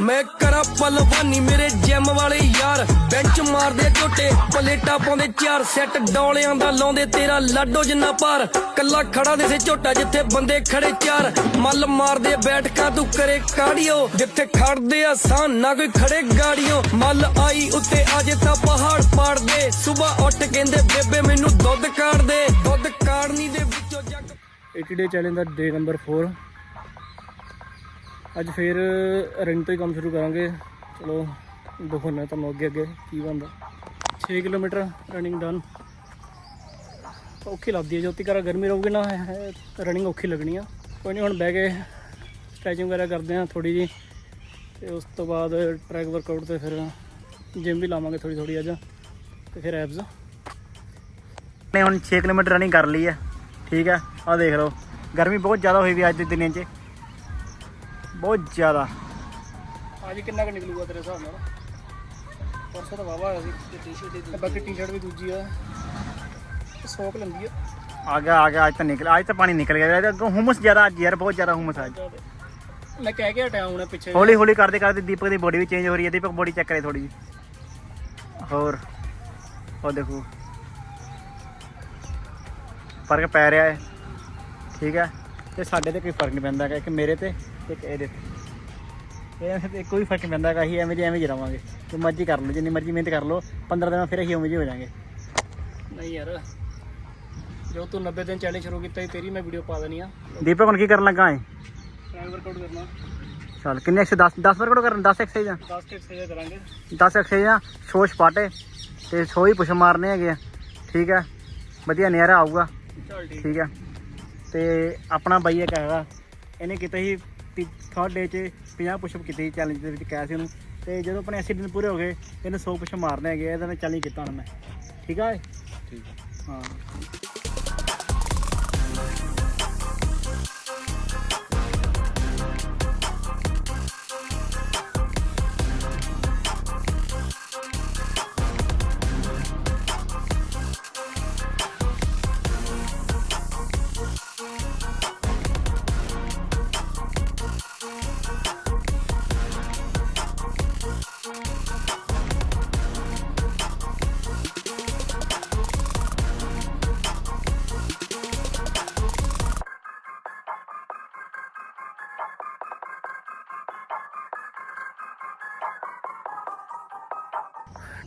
ਮੈਂ ਕਰਾਂ ਪਲਵਾਨੀ ਮੇਰੇ ਜਿਮ ਵਾਲੇ ਯਾਰ ਬੈਂਚ ਮਾਰਦੇ ਝੋਟੇ, ਪਲੇਟਾਂ ਪਾਉਂਦੇ ਚਾਰ ਸੈੱਟ ਡੌਲਿਆਂ ਦਾ ਲਾਉਂਦੇ ਤੇਰਾ ਲਾਡੋ ਜਿੰਨਾ ਪਾਰ ਕੱਲਾ ਖੜਾ ਦੇ ਸੇ ਝੋਟਾ ਜਿੱਥੇ ਬੰਦੇ ਖੜੇ ਚਾਰ। ਮੱਲ ਮਾਰਦੇ ਬੈਠਕਾਂ ਤੂੰ ਕਰੇ ਕਾੜੀਓ, ਜਿੱਥੇ ਖੜਦੇ ਆ ਸਾਂ ਨਾ ਕੋਈ ਖੜੇ ਗਾੜੀਓ। ਮੱਲ ਆਈ ਉੱਤੇ ਅਜੇ ਤਾਂ ਪਹਾੜ ਪਾੜਦੇ, ਸਵੇਰ ਉੱਠ ਕਹਿੰਦੇ, ਬੇਬੇ ਮੈਨੂੰ ਦੁੱਧ ਕਾੜ ਦੇ। ਦੁੱਧ ਕਾੜਨੀ ਦੇ ਵਿੱਚੋਂ ਜੱਗ 80 ਡੇ ਚੈਲੰਜ ਦਾ ਡੇ ਨੰਬਰ 4 ਅੱਜ ਫੇਰ ਰਨ ਤੋਂ ਹੀ ਕੰਮ ਸ਼ੁਰੂ ਕਰਾਂਗੇ। ਚਲੋ ਦਿਖਾਉਣਾ ਤੁਹਾਨੂੰ ਅੱਗੇ ਅੱਗੇ ਕੀ ਬਣਦਾ। 6 ਕਿਲੋਮੀਟਰ ਰਨਿੰਗ ਡਨ ਔਖੀ ਲੱਗਦੀ ਹੈ। ਜੋਤੀ ਕਰਾ ਗਰਮੀ ਰਹੂਗੀ ਨਾ ਰਨਿੰਗ ਔਖੀ ਲੱਗਣੀ ਆ। ਕੋਈ ਨਹੀਂ ਹੁਣ ਬਹਿ ਕੇ ਸਟ੍ਰੈਚਿੰਗ ਵਗੈਰਾ ਕਰਦੇ ਆ ਥੋੜੀ ਜੀ ਤੇ ਉਸ ਤੋਂ ਬਾਅਦ ਟਰੈਕ ਵਰਕਆਊਟ ਤੇ ਫਿਰ ਜਿਮ ਵੀ ਲਾਵਾਂਗੇ ਥੋੜੀ ਥੋੜੀ ਅੱਜ। ਤੇ ਫਿਰ ਐਬਸ ਨੇ ਹੁਣ 6 ਕਿਲੋਮੀਟਰ ਰਨਿੰਗ ਕਰ ਲਈ ਹੈ। ਠੀਕ ਹੈ। ਆਹ ਦੇਖ ਲਓ। ਗਰਮੀ ਬਹੁਤ ਜ਼ਿਆਦਾ ਹੋਈ ਵੀ ਅੱਜ ਦੇ ਦਿਨਾਂ 'ਚ। ਬਹੁਤ ਜ਼ਿਆਦਾ। ਅੱਜ ਕਿੰਨਾ ਕੁ ਨਿਕਲੂਗਾ ਤੇਰੇ ਹਿਸਾਬ ਨਾਲ? ਪਰਸੋਂ ਤਾਂ ਵਾਵਾ ਸੀ ਤੇ ਟੀ-ਸ਼ਰਟ ਦੀ ਬਾਕੀ ਟੀ-ਸ਼ਰਟ ਵੀ ਦੂਜੀ ਆ। ਸੌਕ ਲੰਦੀ ਆ। ਆ ਗਿਆ ਆ ਗਿਆ ਅੱਜ ਤਾਂ ਨਿਕਲ ਅੱਜ ਤਾਂ ਪਾਣੀ ਨਿਕਲ ਗਿਆ। ਇਹਦੇ ਅੱਗੋਂ ਹੁਮਸ ਜ਼ਿਆਦਾ ਅੱਜ ਯਾਰ ਬਹੁਤ ਜ਼ਿਆਦਾ ਹੁਮਸ ਅੱਜ। ਮੈਂ ਕਹਿ ਕੇ ਹਟਿਆ ਹੁਣ ਪਿੱਛੇ। ਹੌਲੀ ਹੌਲੀ ਕਰਦੇ ਕਰਦੇ ਦੀਪਕ ਦੀ ਬੋਡੀ ਵੀ ਚੇਂਜ ਹੋ ਰਹੀ ਹੈ। ਦੀਪਕ ਬੋਡੀ ਚੈੱਕ ਕਰੇ ਥੋੜੀ ਜੀ ਹੋਰ। ਉਹ ਦੇਖੋ। ਫ਼ਰਕ ਪੈ ਰਿਹਾ ਹੈ। ਠੀਕ ਹੈ। ਤੇ ਸਾਡੇ ਤੇ ਕੋਈ ਫ਼ਰਕ ਨਹੀਂ ਪੈਂਦਾ ਇੱਕ ਮੇਰੇ ਤੇ ਇੱਕ ਇਹਦੇ ਤੇ ਇਹ ਤੇ ਕੋਈ ਫ਼ਰਕ ਨਹੀਂ ਪੈਂਦਾ ਹੈਗਾ ਅਸੀਂ ਐਵੇਂ ਦੀ ਐਵੇਂ ਹੀ ਰਵਾਂਗੇ। ਜੋ ਮਰਜ਼ੀ ਕਰ ਲਓ ਜਿੰਨੀ ਮਰਜ਼ੀ ਮਿਹਨਤ ਕਰ ਲਓ 15 ਦਿਨਾਂ ਫਿਰ ਅਸੀਂ ਉਵੇਂ ਜਿਹੇ ਹੋ ਜਾਾਂਗੇ। ਨਹੀਂ ਯਾਰ ਜੋ ਤੂੰ 90 ਦਿਨ ਚੈਲੰਜ ਸ਼ੁਰੂ ਕੀਤਾ ਸੀ ਤੇਰੀ ਮੈਂ ਵੀਡੀਓ ਪਾ ਦੇਣੀ ਆ। ਦੀਪਕ ਹੁਣ ਕੀ ਕਰਨ ਲੱਗਾ ਹੈ ਟ੍ਰਾਈ ਵਰਕਆਊਟ ਕਰਨਾ। ਚੱਲ ਕਿੰਨੇ 110 10 ਵਰਕਆਊਟ ਕਰਨ 10 ਐਕਸਰਸਾਈਜ਼ਾਂ 10 ਕੇ ਐਕਸਰਸਾਈਜ਼ ਕਰਾਂਗੇ। 10 ਐਕਸਰਸਾਈਜ਼ਾਂ ਛੋਸ਼ ਪਾਟੇ ਤੇ ਸੌ ਹੀ ਪੁਸ਼ ਮਾਰਨੇ ਹੈਗੇ ਆ। ਠੀਕ ਹੈ ਵਧੀਆ ਨਜ਼ਾਰਾ ਆਊਗਾ। ਚੱਲ ਠੀਕ। ਠੀਕ ਹੈ ਤੇ ਆਪਣਾ ਬਾਈ ਇੱਕ ਹੈਗਾ ਇਹਨੇ ਕੀਤਾ ਸੀ ਥਰਡ ਡੇ 'ਚ 50 ਪੁਸ਼ਅਪ ਕੀਤੇ ਚੈਲੰਜ ਦੇ ਵਿੱਚ ਕਿਹਾ ਸੀ ਉਹਨੂੰ। ਤੇ ਜਦੋਂ ਆਪਣੇ 80 ਦਿਨ ਪੂਰੇ ਹੋ ਗਏ ਇਹਨੇ 100 ਪੁਸ਼ਅਪ ਮਾਰਨੇ ਹੈਗੇ ਇਹਦਾ ਮੈਂ ਚੈਲੰਜ ਕੀਤਾ ਹੁਣ ਮੈਂ। ਠੀਕ ਆ ਠੀਕ ਹਾਂ।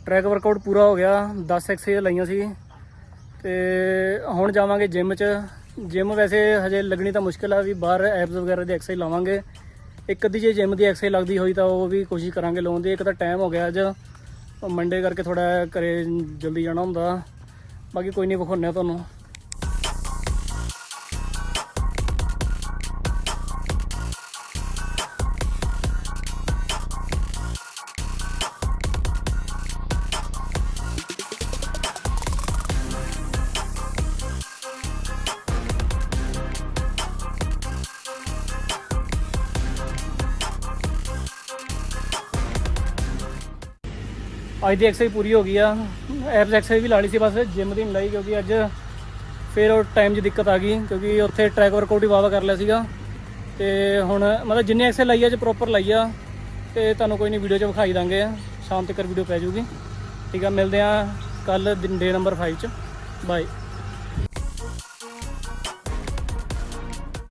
ਟਰੈਕ ਵਰਕਆਊਟ ਪੂਰਾ ਹੋ ਗਿਆ 10 ਐਕਸਰਸਾਈਜ਼ ਲਾਈਆਂ ਸੀ। ਤੇ ਹੁਣ ਜਾਵਾਂਗੇ ਜਿਮ 'ਚ। ਜਿਮ ਵੈਸੇ ਹਜੇ ਲੱਗਣੀ ਤਾਂ ਮੁਸ਼ਕਿਲ ਆ ਵੀ ਬਾਹਰ ਐਬਸ ਵਗੈਰਾ ਦੀ ਐਕਸਰਸਾਈਜ਼ ਲਾਵਾਂਗੇ। ਇੱਕ ਅੱਧੀ ਜੇ ਜਿਮ ਦੀ ਐਕਸਰਸਾਈਜ਼ ਲੱਗਦੀ ਹੋਈ ਤਾਂ ਉਹ ਵੀ ਕੋਸ਼ਿਸ਼ ਕਰਾਂਗੇ ਲਾਉਣ ਦੀ। ਇੱਕ ਤਾਂ ਟਾਈਮ ਹੋ ਗਿਆ ਅੱਜ। ਮੰਡੇ ਕਰਕੇ ਥੋੜਾ ਘਰੇ ਜਲਦੀ ਜਾਣਾ ਹੁੰਦਾ। ਬਾਕੀ ਕੋਈ ਨਹੀਂ ਵਿਖਾਉਂਦੇ ਆ ਤੁਹਾਨੂੰ। ਅੱਜ ਦੀ ਐਕਸਰਸਾਈਜ਼ ਪੂਰੀ ਹੋ ਗਈ ਆ। ਐਬਸ ਐਕਸਰਸਾਈਜ਼ ਵੀ ਲਾ ਲਈ ਸੀ, ਬਸ ਜਿਮ ਦੀ ਨਹੀਂ ਲਾਈ ਕਿਉਂਕਿ ਅੱਜ ਫਿਰ ਉਹ ਟਾਈਮ 'ਚ ਦਿੱਕਤ ਆ ਗਈ ਕਿਉਂਕਿ ਉੱਥੇ ਟਰੈਕ ਵਰਕਆਊਟ ਹੀ ਵਾਵਾ ਕਰ ਲਿਆ ਸੀਗਾ। ਤੇ ਹੁਣ ਮਤਲਬ ਜਿੰਨੀ ਐਕਸਰਸਾਈਜ਼ ਲਾਈ ਆ ਚ ਪ੍ਰੋਪਰ ਲਾਈ ਆ। ਤੇ ਤੁਹਾਨੂੰ ਕੋਈ ਨਹੀਂ ਵੀਡੀਓ 'ਚ ਵਿਖਾਈ ਦਾਂਗੇ, ਸ਼ਾਮ ਤੱਕ ਵੀਡੀਓ ਪੈ ਜਾਊਗੀ। ਠੀਕ ਆ, ਮਿਲਦੇ ਆ ਕੱਲ ਡੇ ਨੰਬਰ 5 'ਚ। ਬਾਏ